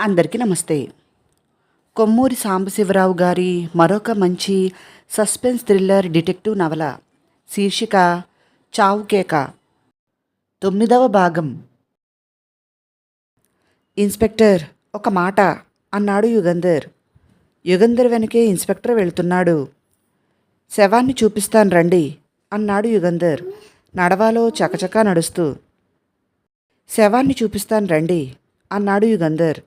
అందరికీ నమస్తే. కొమ్మూరి సాంబశివరావు గారి మరొక మంచి సస్పెన్స్ థ్రిల్లర్ డిటెక్టివ్ నవల శీర్షిక చావు కేక. తొమ్మిదవ భాగం. ఇన్స్పెక్టర్ ఒక మాట అన్నాడు యుగంధర్. యుగంధర్ వెనకే ఇన్స్పెక్టర్ వెళ్తున్నాడు. శవాన్ని చూపిస్తాను రండి అన్నాడు యుగంధర్ నడవాలో చకచకా నడుస్తూ. శవాన్ని చూపిస్తాను రండి అన్నాడు యుగంధర్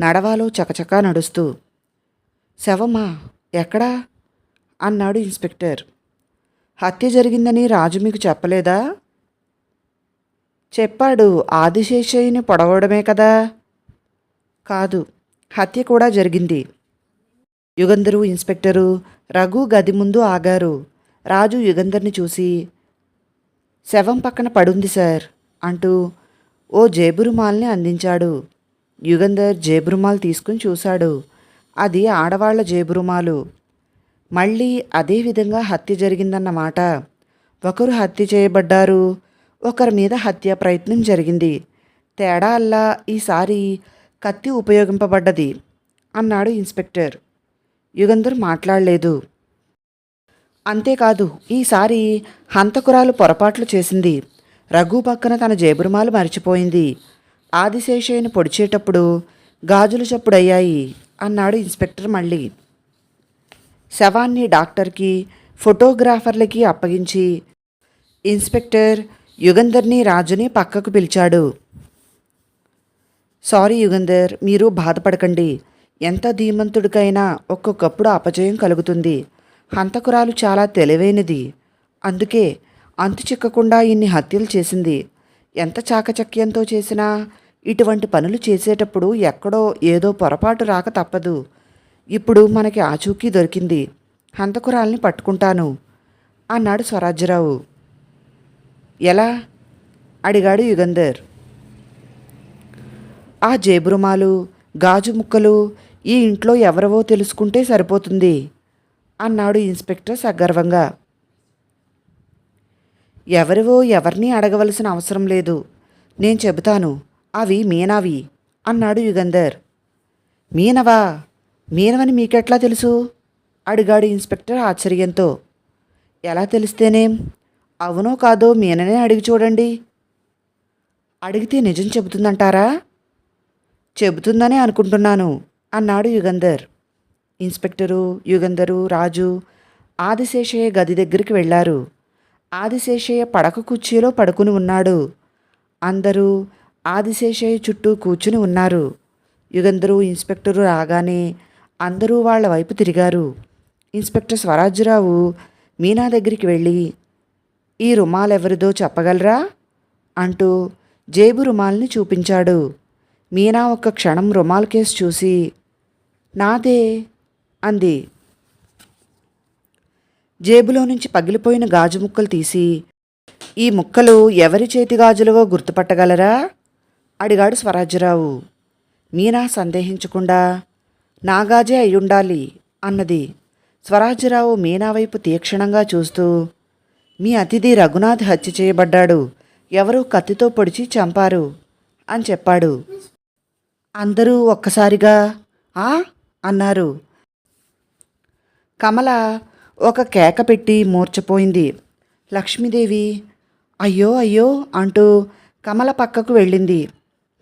నడవాలో చకచకా నడుస్తూ శవమా ఎక్కడా? అన్నాడు ఇన్స్పెక్టర్. హత్య జరిగిందని రాజు మీకు చెప్పలేదా? చెప్పాడు. ఆదిశేషయ్యని పొడవడమే కదా. కాదు. హత్య కూడా జరిగింది. యుగంధరు ఇన్స్పెక్టరు రఘు గది ముందు ఆగారు. రాజు యుగంధర్ని చూసి శవం పక్కన పడుంది సార్ అంటూ ఓ జేబురుమాల్ని అందించాడు. యుగంధర్ జేబురుమాలు తీసుకుని చూశాడు. అది ఆడవాళ్ళ జేబురుమాలు. మళ్ళీ అదే విధంగా హత్య జరిగిందన్నమాట ఒకరు హత్య చేయబడ్డారు. ఒకరి మీద హత్య ప్రయత్నం జరిగింది. తేడా అల్లా ఈసారి కత్తి ఉపయోగింపబడ్డది అన్నాడు ఇన్స్పెక్టర్. యుగంధర్ మాట్లాడలేదు. అంతేకాదు ఈసారి హంతకురాలు పొరపాట్లు చేసింది. రఘు పక్కన తన జేబురుమాలు మరిచిపోయింది. ఆదిశేషయ్యను పొడిచేటప్పుడు గాజులు చప్పుడయ్యాయి అన్నాడు ఇన్స్పెక్టర్ మళ్ళీ. శవాన్ని డాక్టర్కి ఫోటోగ్రాఫర్లకి అప్పగించి ఇన్స్పెక్టర్ యుగంధర్ని రాజుని పక్కకు పిలిచాడు. సారీ యుగంధర్ మీరు బాధపడకండి. ఎంత ధీమంతుడికైనా ఒక్కొక్కప్పుడు అపజయం కలుగుతుంది. హంతకురాలు చాలా తెలివైనది. అందుకే అంతు చిక్కకుండా ఇన్ని హత్యలు చేసింది. ఎంత చాకచక్యంతో చేసినా ఇటువంటి పనులు చేసేటప్పుడు ఎక్కడో ఏదో పొరపాటు రాక తప్పదు. ఇప్పుడు మనకి ఆచూకీ దొరికింది. హంతకురాల్ని పట్టుకుంటాను అన్నాడు స్వరాజ్యరావు. ఎలా? అడిగాడు యుగంధర్. ఆ జేబురుమాలు గాజు ముక్కలు ఈ ఇంట్లో ఎవరవో తెలుసుకుంటే సరిపోతుంది అన్నాడు ఇన్స్పెక్టర్ సగర్వంగా. ఎవరివో ఎవరిని అడగవలసిన అవసరం లేదు. నేను చెబుతాను. అవి మీనావి అన్నాడు యుగంధర్. మీనవా? మీనవని మీకెట్లా తెలుసు? అడిగాడు ఇన్స్పెక్టర్ ఆశ్చర్యంతో. ఎలా తెలిస్తేనేం? అవునో కాదో మీననే అడిగి చూడండి. అడిగితే నిజం చెబుతుందంటారా? చెబుతుందనే అనుకుంటున్నాను అన్నాడు యుగంధర్. ఇన్స్పెక్టరు యుగంధరు రాజు ఆదిశేషయ్య గది దగ్గరికి వెళ్ళారు. ఆదిశేషయ్య పడక కుర్చీలో పడుకుని ఉన్నాడు. అందరూ ఆదిశేషయ్య చుట్టూ కూర్చుని ఉన్నారు. యుగంధరు ఇన్స్పెక్టరు రాగానే అందరూ వాళ్ళ వైపు తిరిగారు. ఇన్స్పెక్టర్ స్వరాజ్యరావు మీనా దగ్గరికి వెళ్ళి ఈ రుమాలెవరిదో చెప్పగలరా? అంటూ జేబు రుమాల్ని చూపించాడు. మీనా ఒక్క క్షణం రుమాల్ కేసు చూసి నాదే అంది. జేబులో నుంచి పగిలిపోయిన గాజు ముక్కలు తీసి ఈ ముక్కలు ఎవరి చేతి గాజులవో గుర్తుపట్టగలరా? అడిగాడు స్వరాజ్యరావు. మీనా సందేహించకుండా నాగాజే అయ్యుండాలి అన్నది. స్వరాజ్యరావు మీనా వైపు తీక్షణంగా చూస్తూ మీ అతిథి రఘునాథ్ హత్య చేయబడ్డాడు. ఎవరూ కత్తితో పొడిచి చంపారు అని చెప్పాడు. అందరూ ఒక్కసారిగా ఆ? అన్నారు. కమల ఒక కేక పెట్టి మూర్చపోయింది. లక్ష్మీదేవి అయ్యో అయ్యో అంటూ కమల పక్కకు వెళ్ళింది.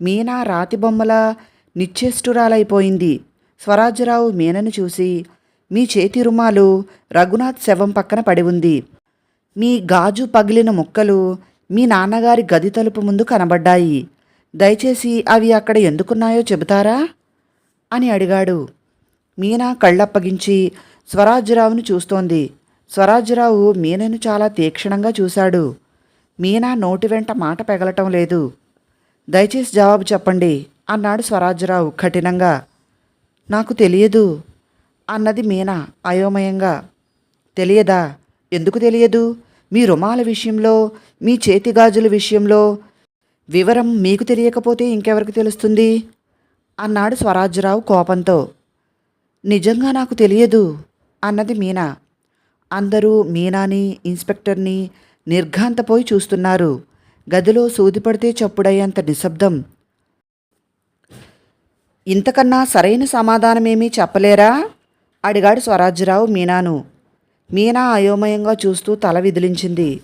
మీనా రాతి బొమ్మల నిశ్చేష్టురాలైపోయింది. స్వరాజ్యరావు మీనను చూసి మీ చేతి రుమాలు రఘునాథ్ శవం పక్కన పడి ఉంది. మీ గాజు పగిలిన ముక్కలు మీ నాన్నగారి గది తలుపు ముందు కనబడ్డాయి. దయచేసి అవి అక్కడ ఎందుకున్నాయో చెబుతారా? అని అడిగాడు. మీనా కళ్ళప్పగించి స్వరాజ్యరావును చూస్తోంది. స్వరాజ్యరావు మీనను చాలా తీక్షణంగా చూశాడు. మీనా నోటి వెంట మాట పెగలటం లేదు. దయచేసి జవాబు చెప్పండి అన్నాడు స్వరాజ్యరావు కఠినంగా. నాకు తెలియదు. అన్నది మీనా అయోమయంగా. తెలియదా? ఎందుకు తెలియదు? మీ రుమాల విషయంలో మీ చేతి గాజుల విషయంలో వివరం మీకు తెలియకపోతే ఇంకెవరికి తెలుస్తుంది? అన్నాడు స్వరాజ్యరావు కోపంతో. నిజంగా నాకు తెలియదు అన్నది మీనా. అందరూ మీనాని ఇన్స్పెక్టర్ని నిర్ఘాంతపోయి చూస్తున్నారు. గదిలో సూది పడితే చప్పుడయ్యేంత నిశ్శబ్దం. ఇంతకన్నా సరైన సమాధానమేమీ చెప్పలేరా? అడిగాడు స్వరాజ్యరావు మీనాను. మీనా అయోమయంగా చూస్తూ తల విదిలించింది.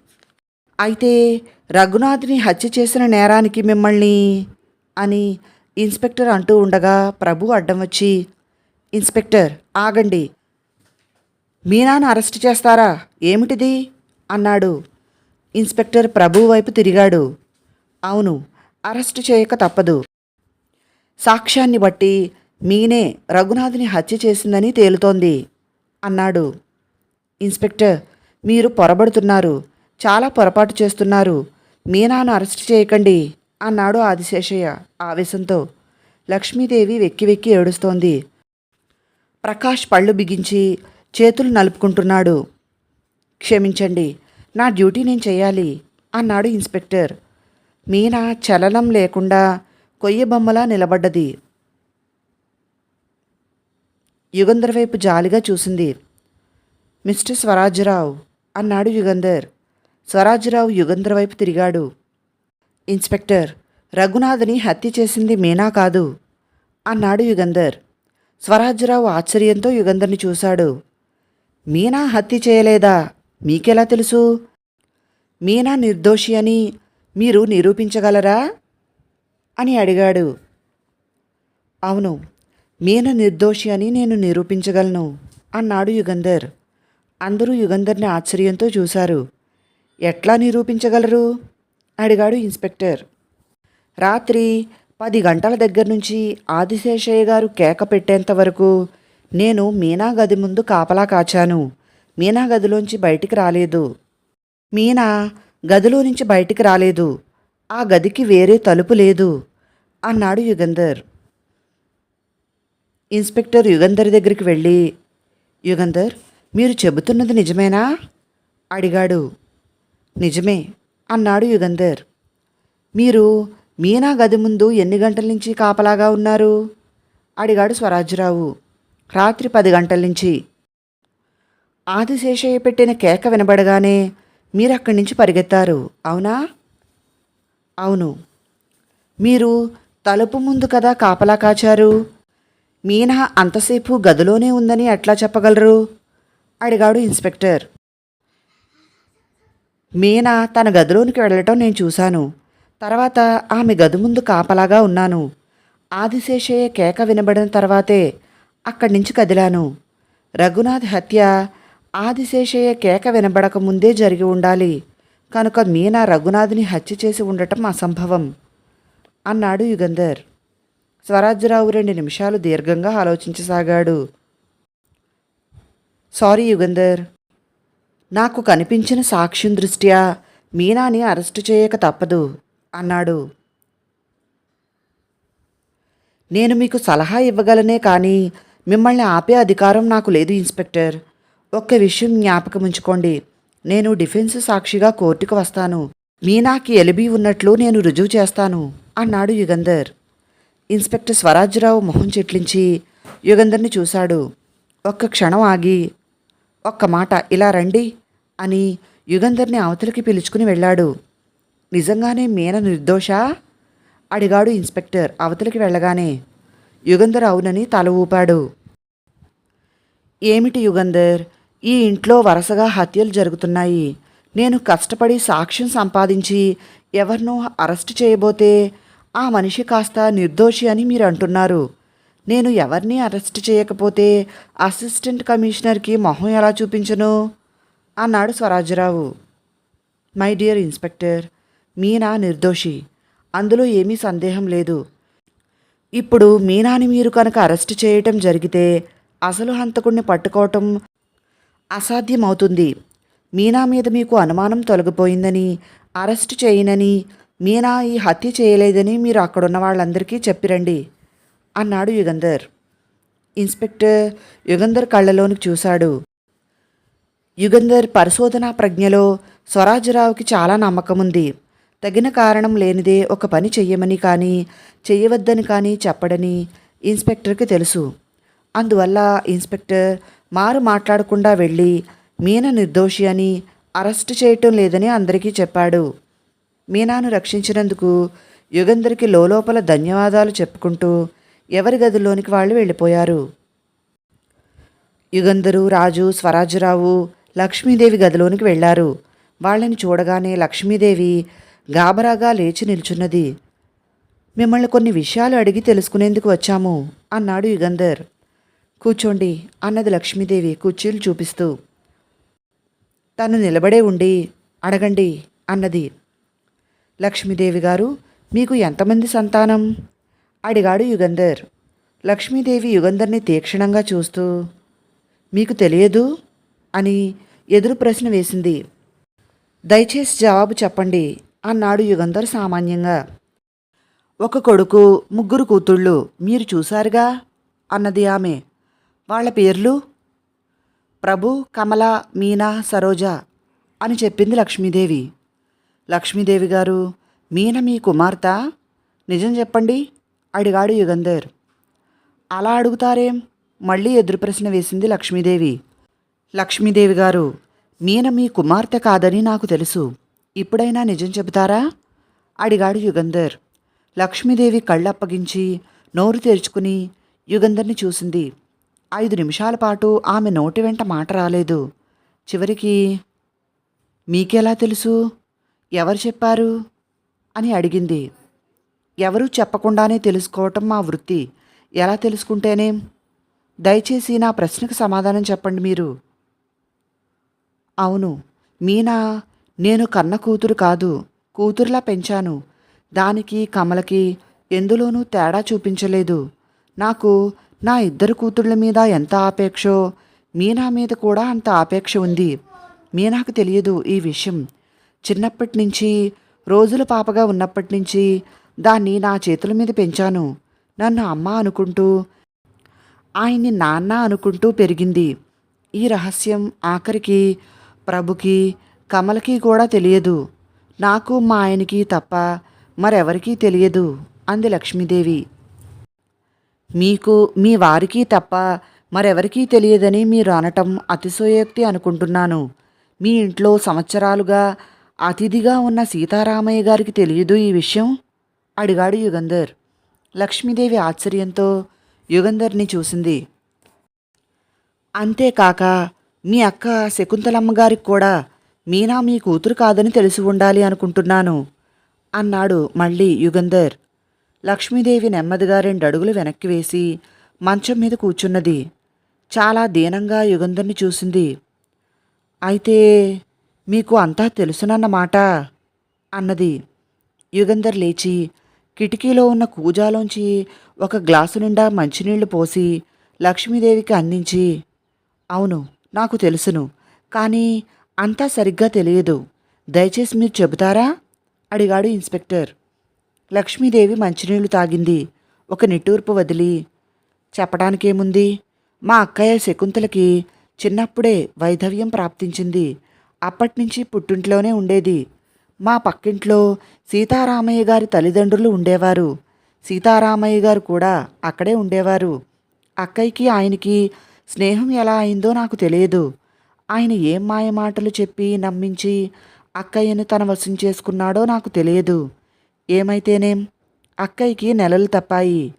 అయితే రఘునాథ్ని హత్య చేసిన నేరానికి మిమ్మల్ని అని ఇన్స్పెక్టర్ అంటూ ఉండగా ప్రభు అడ్డం వచ్చి ఇన్స్పెక్టర్ ఆగండి. మీనాను అరెస్ట్ చేస్తారా? ఏమిటిది? అన్నాడు. ఇన్స్పెక్టర్ ప్రభు వైపు తిరిగాడు. అవును అరెస్ట్ చేయక తప్పదు. సాక్ష్యాన్ని బట్టి మీనే రఘునాథ్ని హత్య చేసిందని తేలుతోంది అన్నాడు. ఇన్స్పెక్టర్ మీరు పొరబడుతున్నారు చాలా పొరపాటు చేస్తున్నారు మీనాను అరెస్ట్ చేయకండి అన్నాడు ఆదిశేషయ్య ఆవేశంతో. లక్ష్మీదేవి వెక్కి వెక్కి ఏడుస్తోంది. ప్రకాష్ పళ్ళు బిగించి చేతులు నలుపుకుంటున్నాడు. క్షమించండి నా డ్యూటీ నేను చేయాలి అన్నాడు ఇన్స్పెక్టర్. మీనా చలనం లేకుండా కొయ్య బొమ్మలా నిలబడ్డది. యుగంధర్ వైపు జాలిగా చూసింది. మిస్టర్ స్వరాజ్యరావు అన్నాడు యుగంధర్. స్వరాజ్యరావు యుగంధర్ వైపు తిరిగాడు. ఇన్స్పెక్టర్ రఘునాథ్ని హత్య చేసింది మీనా కాదు అన్నాడు యుగంధర్. స్వరాజ్యరావు ఆశ్చర్యంతో యుగంధర్ని చూశాడు. మీనా హత్య చేయలేదా? మీకెలా తెలుసు? మీనా నిర్దోషి అని మీరు నిరూపించగలరా? అని అడిగాడు. అవును మీన నిర్దోషి అని నేను నిరూపించగలను అన్నాడు యుగంధర్. అందరూ యుగంధర్ని ఆశ్చర్యంతో చూశారు. ఎట్లా నిరూపించగలరు? అడిగాడు ఇన్స్పెక్టర్. రాత్రి పది గంటల దగ్గర నుంచి ఆదిశేషయ్య గారు కేక పెట్టేంత వరకు నేను మీనా గది ముందు కాపలా కాచాను. మీనా గదిలోంచి బయటికి రాలేదు. మీనా గదిలో నుంచి బయటికి రాలేదు. ఆ గదికి వేరే తలుపు లేదు అన్నాడు యుగంధర్. ఇన్స్పెక్టర్ యుగంధర్ దగ్గరికి వెళ్ళి యుగంధర్ మీరు చెబుతున్నది నిజమేనా? అడిగాడు. నిజమే అన్నాడు యుగంధర్. మీరు మీనా గది ముందు ఎన్ని గంటల నుంచి కాపలాగా ఉన్నారు? అడిగాడు స్వరాజ్యరావు రాత్రి పది గంటల నుంచి. ఆదిశేషయ్య పెట్టిన కేక వినబడగానే మీరు అక్కడి నుంచి పరిగెత్తారు అవునా? అవును. మీరు తలుపు ముందు కదా కాపలా కాచారు? మీనా అంతసేపు గదిలోనే ఉందని ఎట్లా చెప్పగలరు? అడిగాడు ఇన్స్పెక్టర్. మీనా తన గదిలోనికి వెళ్ళటం నేను చూశాను. తర్వాత ఆమె గది ముందు కాపలాగా ఉన్నాను. ఆదిశేషయ్య కేక వినబడిన తర్వాతే అక్కడి నుంచి కదిలాను. రఘునాథ్ హత్య ఆదిశేషయ్య కేక వినబడక ముందే జరిగి ఉండాలి. కనుక మీనా రఘునాథ్ని హత్య చేసి ఉండటం అసంభవం అన్నాడు యుగంధర్. స్వరాజ్యరావు రెండు నిమిషాలు దీర్ఘంగా ఆలోచించసాగాడు. సారీ యుగంధర్ నాకు కనిపించిన సాక్ష్యం దృష్ట్యా మీనాని అరెస్టు చేయక తప్పదు అన్నాడు. నేను మీకు సలహా ఇవ్వగలనే కానీ మిమ్మల్ని ఆపే అధికారం నాకు లేదు ఇన్స్పెక్టర్. ఒక్క విషయం జ్ఞాపకం ఉంచుకోండి. నేను డిఫెన్స్ సాక్షిగా కోర్టుకు వస్తాను. మీనాకి ఎలిబి ఉన్నట్లు నేను రుజువు చేస్తాను అన్నాడు యుగంధర్. ఇన్స్పెక్టర్ స్వరాజ్యరావు మొహం చెట్లించి యుగంధర్ని చూశాడు. ఒక్క క్షణం ఆగి ఒక్క మాట ఇలా రండి అని యుగంధర్ని అవతలికి పిలుచుకుని వెళ్ళాడు. నిజంగానే మీన నిర్దోషా? అడిగాడు ఇన్స్పెక్టర్ అవతలికి వెళ్ళగానే. యుగంధర్ అవునని తల ఊపాడు. ఏమిటి యుగంధర్? ఈ ఇంట్లో వరుసగా హత్యలు జరుగుతున్నాయి. నేను కష్టపడి సాక్ష్యం సంపాదించి ఎవరినో అరెస్ట్ చేయబోతే ఆ మనిషి కాస్త నిర్దోషి అని మీరు అంటున్నారు. నేను ఎవరిని అరెస్ట్ చేయకపోతే అసిస్టెంట్ కమిషనర్కి మొహం ఎలా చూపించను? అన్నాడు Swarajyarao my dear inspector Meena నిర్దోషి. అందులో ఏమీ సందేహం లేదు. ఇప్పుడు మీనాని మీరు కనుక అరెస్ట్ చేయటం జరిగితే అసలు హంతకుడిని పట్టుకోవటం అసాధ్యమవుతుంది. మీనా మీద మీకు అనుమానం తొలగిపోయిందని అరెస్ట్ చేయనని మీనా ఈ హత్య చేయలేదని మీరు అక్కడున్న వాళ్ళందరికీ చెప్పిరండి అన్నాడు యుగంధర్. ఇన్స్పెక్టర్ యుగంధర్ కళ్ళలోనికి చూశాడు. యుగంధర్ పరిశోధనా ప్రజ్ఞలో స్వరాజ్యరావుకి చాలా నమ్మకం ఉంది తగిన కారణం లేనిదే ఒక పని చెయ్యమని కానీ చెయ్యవద్దని కానీ చెప్పడని ఇన్స్పెక్టర్కి తెలుసు. అందువల్ల ఇన్స్పెక్టర్ మారు మాట్లాడకుండా వెళ్ళి మీన నిర్దోషి అని అరెస్ట్ చేయటం లేదని అందరికీ చెప్పాడు. మీనాను రక్షించినందుకు యుగంధర్కి లోలోపల ధన్యవాదాలు చెప్పుకుంటూ ఎవరి గదిలోనికి వాళ్ళు వెళ్ళిపోయారు. యుగంధరు రాజు స్వరాజ్యరావు లక్ష్మీదేవి గదిలోనికి వెళ్ళారు. వాళ్ళని చూడగానే లక్ష్మీదేవి గాబరాగా లేచి నిల్చున్నది. మిమ్మల్ని కొన్ని విషయాలు అడిగి తెలుసుకునేందుకు వచ్చాము అన్నాడు యుగంధర్. కూర్చోండి అన్నది లక్ష్మీదేవి కుర్చీలు చూపిస్తూ. తను నిలబడే ఉండి అడగండి అన్నది. లక్ష్మీదేవి గారు మీకు ఎంతమంది సంతానం? అడిగాడు యుగంధర్. లక్ష్మీదేవి యుగంధర్ని తీక్షణంగా చూస్తూ మీకు తెలియదు? అని ఎదురు ప్రశ్న వేసింది. దయచేసి జవాబు చెప్పండి అన్నాడు యుగంధర్ సామాన్యంగా. ఒక కొడుకు ముగ్గురు కూతుళ్ళు మీరు చూశారుగా? అన్నది ఆమె. వాళ్ళ పేర్లు? ప్రభు కమల మీనా సరోజ అని చెప్పింది లక్ష్మీదేవి. లక్ష్మీదేవి గారు మీన మీ కుమార్తె? నిజం చెప్పండి అడిగాడు యుగంధర్. అలా అడుగుతారేం? మళ్ళీ ఎదురు ప్రశ్న వేసింది లక్ష్మీదేవి. లక్ష్మీదేవి గారు మీన మీ కుమార్తె కాదని నాకు తెలుసు. ఇప్పుడైనా నిజం చెబుతారా? అడిగాడు యుగంధర్. లక్ష్మీదేవి కళ్ళప్పగించి నోరు తెరుచుకుని యుగంధర్ని చూసింది. ఐదు నిమిషాల పాటు ఆమె నోటి వెంట మాట రాలేదు. చివరికి మీకెలా తెలుసు? ఎవరు చెప్పారు? అని అడిగింది. ఎవరూ చెప్పకుండానే తెలుసుకోవటం మా వృత్తి. ఎలా తెలుసుకుంటేనేం? దయచేసి నా ప్రశ్నకు సమాధానం చెప్పండి మీరు. అవును మీనా నేను కన్న కూతురు కాదు. కూతురులా పెంచాను. దానికి కమలకి ఎందులోనూ తేడా చూపించలేదు. నాకు నా ఇద్దరు కూతుళ్ళ మీద ఎంత ఆపేక్షో? మీనా మీద కూడా అంత ఆపేక్ష ఉంది. మీనాకు తెలియదు ఈ విషయం. చిన్నప్పటి నుంచి రోజుల పాపగా ఉన్నప్పటి నుంచి దాన్ని నా చేతుల మీద పెంచాను. నన్ను అమ్మ అనుకుంటూ ఆయన్ని నాన్న అనుకుంటూ పెరిగింది. ఈ రహస్యం ఆఖరికి ప్రభుకి కమలకి కూడా తెలియదు. నాకు మా ఆయనకి తప్ప మరెవరికీ తెలియదు. అంది లక్ష్మీదేవి. మీకు మీ వారికి తప్ప మరెవరికీ తెలియదని మీరు అనటం అతిశయోక్తి అనుకుంటున్నాను. మీ ఇంట్లో సంవత్సరాలుగా అతిథిగా ఉన్న సీతారామయ్య గారికి తెలియదు ఈ విషయం? అడిగాడు యుగంధర్. లక్ష్మీదేవి ఆశ్చర్యంతో యుగంధర్ని చూసింది. అంతేకాక మీ అక్క శకుంతలమ్మ గారికి కూడా మీనా మీ కూతురు కాదని తెలిసి ఉండాలి అనుకుంటున్నాను అన్నాడు మళ్ళీ యుగంధర్. లక్ష్మీదేవి నెమ్మదిగా రెండు అడుగులు వెనక్కి వేసి మంచం మీద కూర్చున్నది. చాలా దీనంగా యుగంధర్ని చూసింది. అయితే మీకు అంతా తెలుసునన్నమాట అన్నది. యుగంధర్ లేచి కిటికీలో ఉన్న కూజాలోంచి ఒక గ్లాసు నిండా మంచినీళ్ళు పోసి లక్ష్మీదేవికి అందించి అవును నాకు తెలుసును కానీ అంతా సరిగ్గా తెలియదు. దయచేసి మీరు చెబుతారా? అడిగాడు ఇన్స్పెక్టర్. లక్ష్మీదేవి మంచినీళ్ళు తాగింది. ఒక నిట్టూర్పు వదిలి చెప్పడానికేముంది? మా అక్కయ్య శకుంతలకి చిన్నప్పుడే వైధవ్యం ప్రాప్తించింది. అప్పటినుంచి పుట్టింట్లోనే ఉండేది. మా పక్కింట్లో సీతారామయ్య గారి తల్లిదండ్రులు ఉండేవారు. సీతారామయ్య గారు కూడా అక్కడే ఉండేవారు. అక్కయ్యకి ఆయనకి స్నేహం ఎలా అయిందో నాకు తెలియదు. ఆయన ఏం మాయ మాటలు చెప్పి నమ్మించి అక్కయ్యను తన వశం చేసుకున్నాడో నాకు తెలియదు. ఏమైతేనేం? అక్కయ్యకి నెలలు తప్పాయి.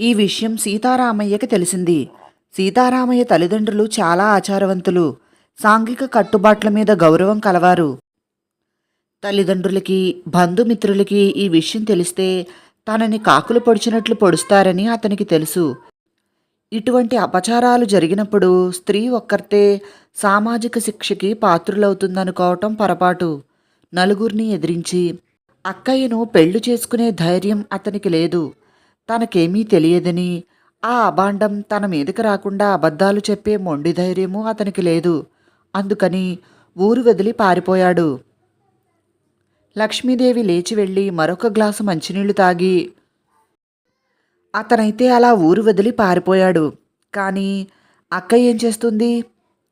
ఈ విషయం సీతారామయ్యకి తెలిసింది. సీతారామయ్య తల్లిదండ్రులు చాలా ఆచారవంతులు. సాంఘిక కట్టుబాట్ల మీద గౌరవం కలవారు. తల్లిదండ్రులకి బంధుమిత్రులకి ఈ విషయం తెలిస్తే తనని కాకులు పొడిచినట్లు పొడుస్తారని అతనికి తెలుసు. ఇటువంటి అపచారాలు జరిగినప్పుడు స్త్రీ ఒక్కర్తే సామాజిక శిక్షకి పాత్రులవుతుందనుకోవటం పొరపాటు. నలుగురిని ఎదిరించి అక్కయ్యను పెళ్ళి చేసుకునే ధైర్యం అతనికి లేదు. తనకేమీ తెలియదని ఆ అభాండం తన మీదకి రాకుండా అబద్ధాలు చెప్పే మొండి ధైర్యము అతనికి లేదు. అందుకని ఊరు వదిలి పారిపోయాడు. లక్ష్మీదేవి లేచి వెళ్ళి మరొక గ్లాసు మంచినీళ్ళు తాగి అతనైతే అలా ఊరు వదిలి పారిపోయాడు. కానీ అక్క ఏం చేస్తుంది?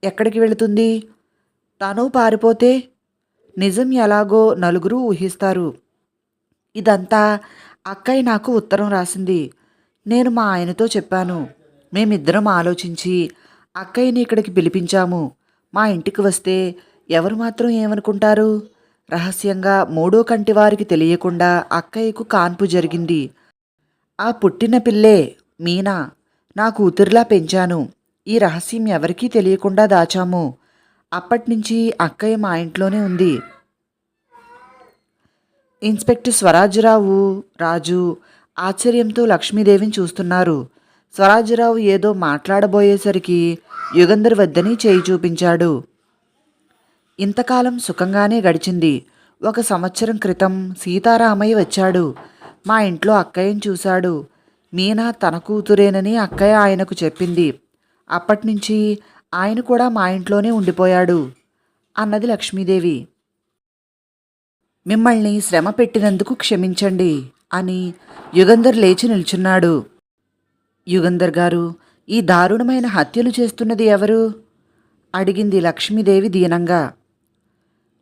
ఎక్కడికి వెళుతుంది? తను పారిపోతే నిజం ఎలాగో నలుగురు ఊహిస్తారు. ఇదంతా అక్కయ్య నాకు ఉత్తరం రాసింది. నేను మా ఆయనతో చెప్పాను. మేమిద్దరం ఆలోచించి అక్కయ్యని ఇక్కడికి పిలిపించాము. మా ఇంటికి వస్తే ఎవరు మాత్రం ఏమనుకుంటారు? రహస్యంగా మూడో కంటి వారికి తెలియకుండా అక్కయ్యకు కాన్పు జరిగింది. ఆ పుట్టిన పిల్లే మీనా. నా కూతురులా పెంచాను. ఈ రహస్యం ఎవరికీ తెలియకుండా దాచాము. అప్పటినుంచి అక్కయ్య మా ఇంట్లోనే ఉంది. ఇన్స్పెక్టర్ స్వరాజ్యరావు రాజు ఆశ్చర్యంతో లక్ష్మీదేవిని చూస్తున్నారు. స్వరాజ్యరావు ఏదో మాట్లాడబోయేసరికి యుగంధర్ వద్దని చేయి చూపించాడు. ఇంతకాలం సుఖంగానే గడిచింది. ఒక సంవత్సరం క్రితం సీతారామయ్య వచ్చాడు. మా ఇంట్లో అక్కయ్యని చూశాడు. మీనా తన కూతురేనని అక్కయ్య ఆయనకు చెప్పింది. అప్పటినుంచి ఆయన కూడా మా ఇంట్లోనే ఉండిపోయాడు అన్నది లక్ష్మీదేవి. మిమ్మల్ని శ్రమ పెట్టినందుకు క్షమించండి అని యుగంధర్ లేచి నిల్చున్నాడు. యుగంధర్ గారు ఈ దారుణమైన హత్యలు చేస్తున్నది ఎవరు? అడిగింది లక్ష్మీదేవి దీనంగా.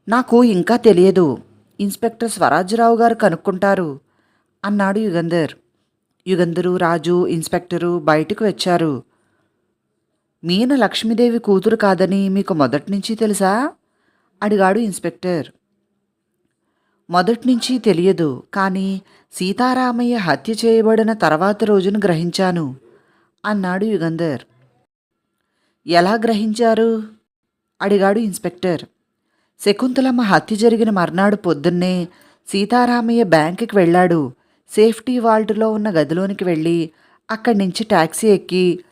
నాకు ఇంకా తెలియదు ఇన్స్పెక్టర్ స్వరాజ్యరావు గారు కనుక్కుంటారు అన్నాడు యుగంధర్. యుగంధరు రాజు ఇన్స్పెక్టరు బయటకు వచ్చారు. మీన లక్ష్మీదేవి కూతురు కాదని మీకు మొదటినుంచి తెలుసా? అడిగాడు ఇన్స్పెక్టర్. మొదటినుంచి తెలియదు కానీ సీతారామయ్య హత్య చేయబడిన తర్వాత రోజును గ్రహించాను అన్నాడు యుగంధర్. ఎలా గ్రహించారు? అడిగాడు ఇన్స్పెక్టర్. శకుంతలమ్మ హత్య జరిగిన మర్నాడు పొద్దున్నే సీతారామయ్య బ్యాంకుకి వెళ్ళాడు. సేఫ్టీ వాల్ట్లో ఉన్న గదిలోనికి వెళ్ళి అక్కడి నుంచి టాక్సీ ఎక్కి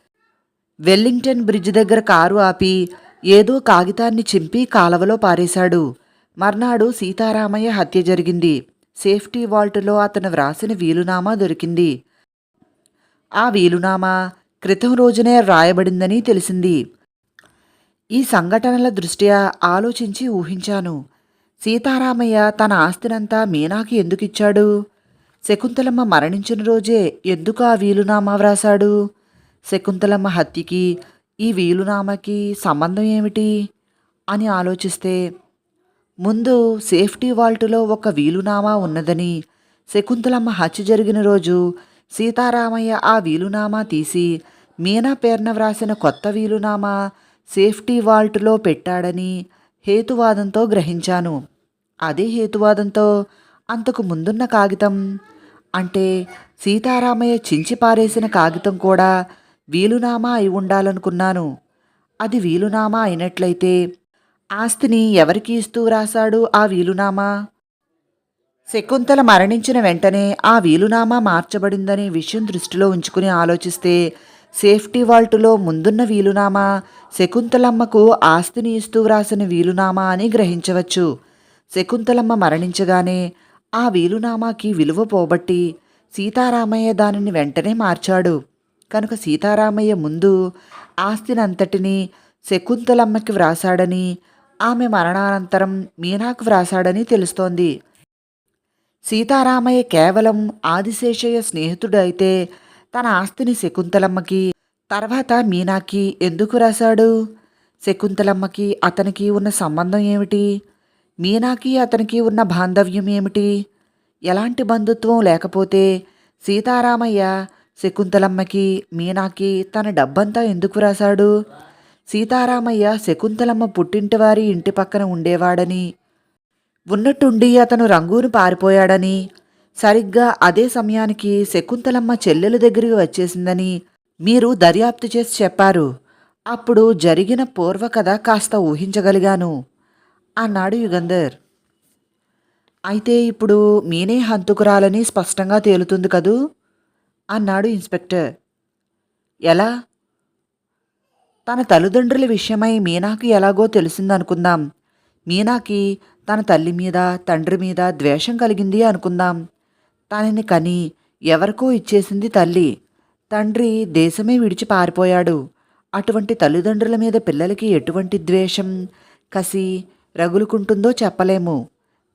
వెల్లింగ్టన్ బ్రిడ్జ్ దగ్గర కారు ఆపి ఏదో కాగితాన్ని చింపి కాలవలో పారేశాడు. మర్నాడు సీతారామయ్య హత్య జరిగింది. సేఫ్టీ వాల్ట్లో అతను వ్రాసిన వీలునామా దొరికింది. ఆ వీలునామా క్రితం రోజునే రాయబడిందని తెలిసింది. ఈ సంఘటనల దృష్ట్యా ఆలోచించి ఊహించాను. సీతారామయ్య తన ఆస్తినంతా మీనాకి ఎందుకిచ్చాడు? శకుంతలమ్మ మరణించిన రోజే ఎందుకు ఆ వీలునామా వ్రాశాడు? శకుంతలమ్మ హత్యకి ఈ వీలునామాకి సంబంధం ఏమిటి? అని ఆలోచిస్తే ముందు సేఫ్టీ వాల్ట్లో ఒక వీలునామా ఉన్నదని శకుంతలమ్మ హత్య జరిగిన రోజు సీతారామయ్య ఆ వీలునామా తీసి మీనా పేర్న వ్రాసిన కొత్త వీలునామా సేఫ్టీ వాల్ట్లో పెట్టాడని హేతువాదంతో గ్రహించాను. అదే హేతువాదంతో అంతకు ముందున్న కాగితం? అంటే సీతారామయ్య చించి పారేసిన కాగితం కూడా వీలునామా అయి ఉండాలనుకున్నాను. అది వీలునామా అయినట్లయితే ఆస్తిని ఎవరికి ఇస్తూ రాశాడు ఆ వీలునామా? శకుంతల మరణించిన వెంటనే ఆ వీలునామా మార్చబడిందనే విషయం దృష్టిలో ఉంచుకుని ఆలోచిస్తే సేఫ్టీ వాల్టులో ముందున్న వీలునామా శకుంతలమ్మకు ఆస్తిని ఇస్తూ వ్రాసిన వీలునామా అని గ్రహించవచ్చు. శకుంతలమ్మ మరణించగానే ఆ వీలునామాకి విలువ పోబట్టి సీతారామయ్య దానిని వెంటనే మార్చాడు. కనుక సీతారామయ్య ముందు ఆస్తినంతటినీ శకుంతలమ్మకి వ్రాసాడని ఆమె మరణానంతరం మీనాకు వ్రాసాడని తెలుస్తోంది. సీతారామయ్య కేవలం ఆదిశేషయ్య స్నేహితుడు అయితే తన ఆస్తిని శకుంతలమ్మకి తర్వాత మీనాకి ఎందుకు రాశాడు శకుంతలమ్మకి అతనికి ఉన్న సంబంధం ఏమిటి? మీనాకి అతనికి ఉన్న బాంధవ్యం ఏమిటి? ఎలాంటి బంధుత్వం లేకపోతే సీతారామయ్య శకుంతలమ్మకి మీనాకి తన డబ్బంతా ఎందుకు రాశాడు సీతారామయ్య శకుంతలమ్మ పుట్టింటివారి ఇంటి పక్కన ఉండేవాడని ఉన్నట్టుండి అతను రంగూను పారిపోయాడని సరిగ్గా అదే సమయానికి శకుంతలమ్మ చెల్లెల దగ్గరికి వచ్చేసిందని మీరు దర్యాప్తు చేసి చెప్పారు. అప్పుడు జరిగిన పూర్వకథ కాస్త ఊహించగలిగాను. అన్నాడు యుగంధర్. అయితే ఇప్పుడు మీనే హంతుకురాలని స్పష్టంగా తేలుతుంది కదూ? అన్నాడు ఇన్స్పెక్టర్. ఎలా? తన తల్లిదండ్రుల విషయమై మీనాకి ఎలాగో తెలిసిందనుకుందాం. మీనాకి తన తల్లి మీద తండ్రి మీద ద్వేషం కలిగింది అనుకుందాం. తనని కని ఎవరికో ఇచ్చేసింది తల్లి. తండ్రి దేశమే విడిచి పారిపోయాడు. అటువంటి తల్లిదండ్రుల మీద పిల్లలకి ఎటువంటి ద్వేషం కసి రగులుకుంటుందో చెప్పలేము.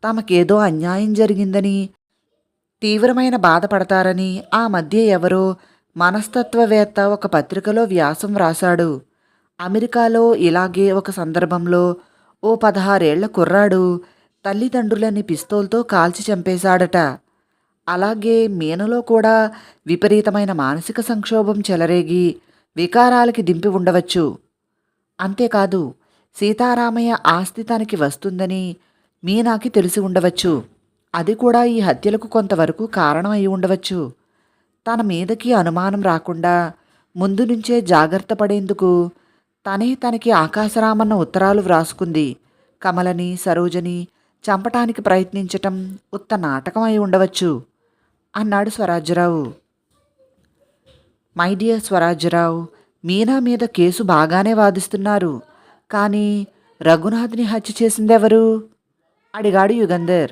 తమకేదో అన్యాయం జరిగిందని తీవ్రమైన బాధపడతారని ఆ మధ్య ఎవరో మనస్తత్వవేత్త ఒక పత్రికలో వ్యాసం వ్రాశాడు. అమెరికాలో ఇలాగే ఒక సందర్భంలో ఓ పదహారేళ్ళ కుర్రాడు తల్లిదండ్రులని పిస్తోల్తో కాల్చి చంపేశాడట. అలాగే మీనలో కూడా విపరీతమైన మానసిక సంక్షోభం చెలరేగి వికారాలకి దింపి ఉండవచ్చు. అంతేకాదు సీతారామయ్య ఆస్తి తనకి వస్తుందని మీనాకి తెలిసి ఉండవచ్చు. అది కూడా ఈ హత్యలకు కొంతవరకు కారణం అయి ఉండవచ్చు. తన మీదకి అనుమానం రాకుండా ముందు నుంచే జాగ్రత్త పడేందుకు తనే తనకి ఆకాశరామన్న ఉత్తరాలు వ్రాసుకుంది. కమలని సరోజని చంపటానికి ప్రయత్నించటం ఉత్త నాటకం అయి ఉండవచ్చు. అన్నాడు స్వరాజ్యరావు. మై డియర్ స్వరాజ్యరావు మీనా మీద కేసు బాగానే వాదిస్తున్నారు. కానీ రఘునాథ్ని హత్య చేసిందెవరు? అడిగాడు యుగంధర్.